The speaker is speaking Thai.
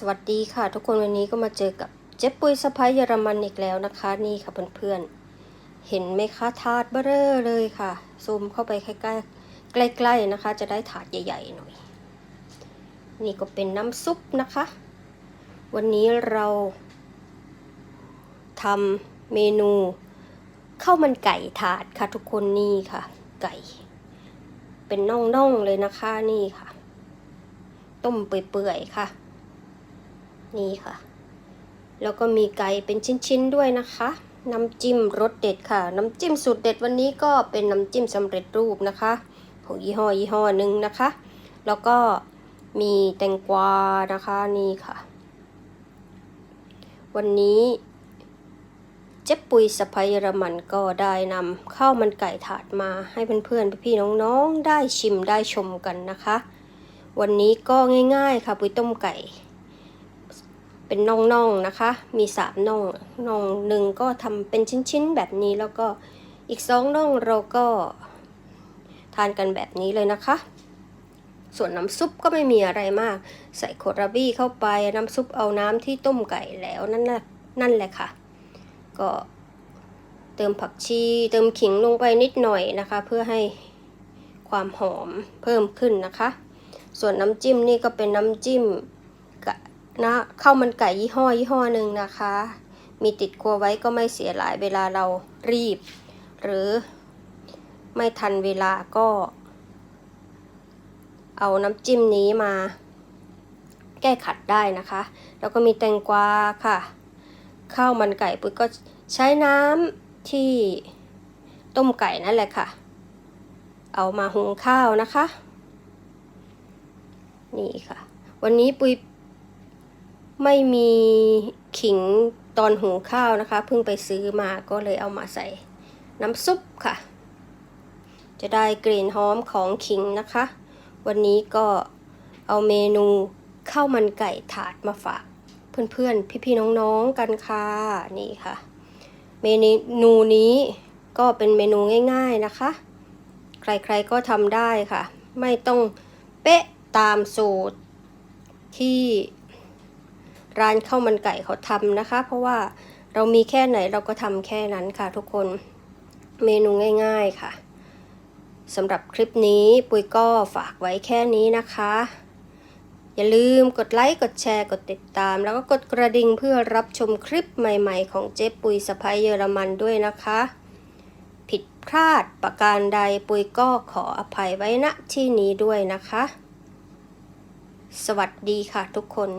สวัสดีค่ะ ทุกคนวันนี้ก็มาเจอกับเจ๊ปุยสะพายเยอรมันอีกแล้วนะคะ นี่ค่ะเพื่อนๆ เห็นไหมคะถาดเบ้อเร่อเลยค่ะ ซูมเข้าไปใกล้ๆใกล้ๆนะคะ จะได้ถาดใหญ่ๆหน่อย นี่ก็เป็นน้ำซุปนะคะ วันนี้เราทำเมนูข้าวมันไก่ถาดค่ะทุกคนนี่ค่ะ ไก่ เป็นน่องๆเลยนะคะนี่ค่ะ ต้มเปื่อยๆค่ะ นี่ค่ะ แล้วก็มีไก่เป็นชิ้นๆด้วยนะคะ น้ำจิ้มรสเด็ดค่ะ น้ำจิ้มสูตรเด็ดวันนี้ก็เป็นน้ำจิ้มสำเร็จรูปนะคะของยี่ห้อยี่ห้อหนึ่งนะคะ แล้วก็มีแตงกวานะคะนี่ค่ะ วันนี้เจ๊ปุยสะพายเยอรมันก็ได้นำข้าวมันไก่ถาดมาให้เพื่อนๆพี่ๆน้องๆ ได้ชิมได้ชมกันนะคะ วันนี้ก็ง่ายๆค่ะปุยต้มไก่ เป็นน่องๆนนะคะ มีสามน่องน่องหนึ่งก็ทำเป็นชิ้นๆแบบนี้แล้วก็อีกสองน่องเราก็ทานกันแบบนี้เลยนะคะ ส่วนน้ำซุปก็ไม่มีอะไรมาก ใส่โคราบี้เข้าไปน้ำซุปเอาน้ำที่ต้มไก่แล้วนั่นแหละนั่นแหละค่ะ ก็เติมผักชี เติมขิงลงไปนิดหน่อยนะคะ เพื่อให้ความหอมเพิ่มขึ้นนะคะ ส่วนน้ำจิ้มนี่ก็เป็นน้ำจิ้ม นะข้าวมันไก่ยี่ห้อยี่ห้อหนึ่งนะคะ มีติดครัวไว้ก็ไม่เสียหลายเวลาเรารีบ หรือไม่ทันเวลาก็ เอาน้ำจิ้มนี้มา แก้ขัดได้นะคะ แล้วก็มีแตงกวาค่ะข้าวมันไก่ปุ้ยก็ใช้น้ำที่ต้มไก่นั่นแหละค่ะ เอามาหุงข้าวนะคะ นี่ค่ะ วันนี้ปุย ไม่มีขิงตอนหุงข้าวนะคะ เพิ่งไปซื้อมาก็เลยเอามาใส่น้ำซุปค่ะ จะได้กลิ่นหอมของขิงนะคะ วันนี้ก็เอาเมนูข้าวมันไก่ถาดมาฝาก เพื่อนๆ พี่ๆ น้องๆ กันค่ะ นี่ค่ะ เมนูนี้ก็เป็นเมนูง่ายๆนะคะ ใครๆก็ทำได้ค่ะ ไม่ต้องเป๊ะตามสูตรที่ ร้านข้าวมันไก่เขาทำนะคะ เพราะว่าเรามีแค่ไหนเราก็ทำแค่นั้นค่ะทุกคนเมนูง่าย ๆค่ะสำหรับคลิปนี้ปุยก็ฝากไว้แค่นี้นะคะ อย่าลืมกดไลค์กดแชร์กดติดตาม แล้วก็กดกระดิ่งเพื่อรับชมคลิปใหม่ๆ ของเจ๊ปุยสะพายเยอรมันด้วยนะคะ ผิดพลาดประการใดปุยก็ขออภัยไว้ณที่นี้ด้วยนะคะ สวัสดีค่ะทุกคน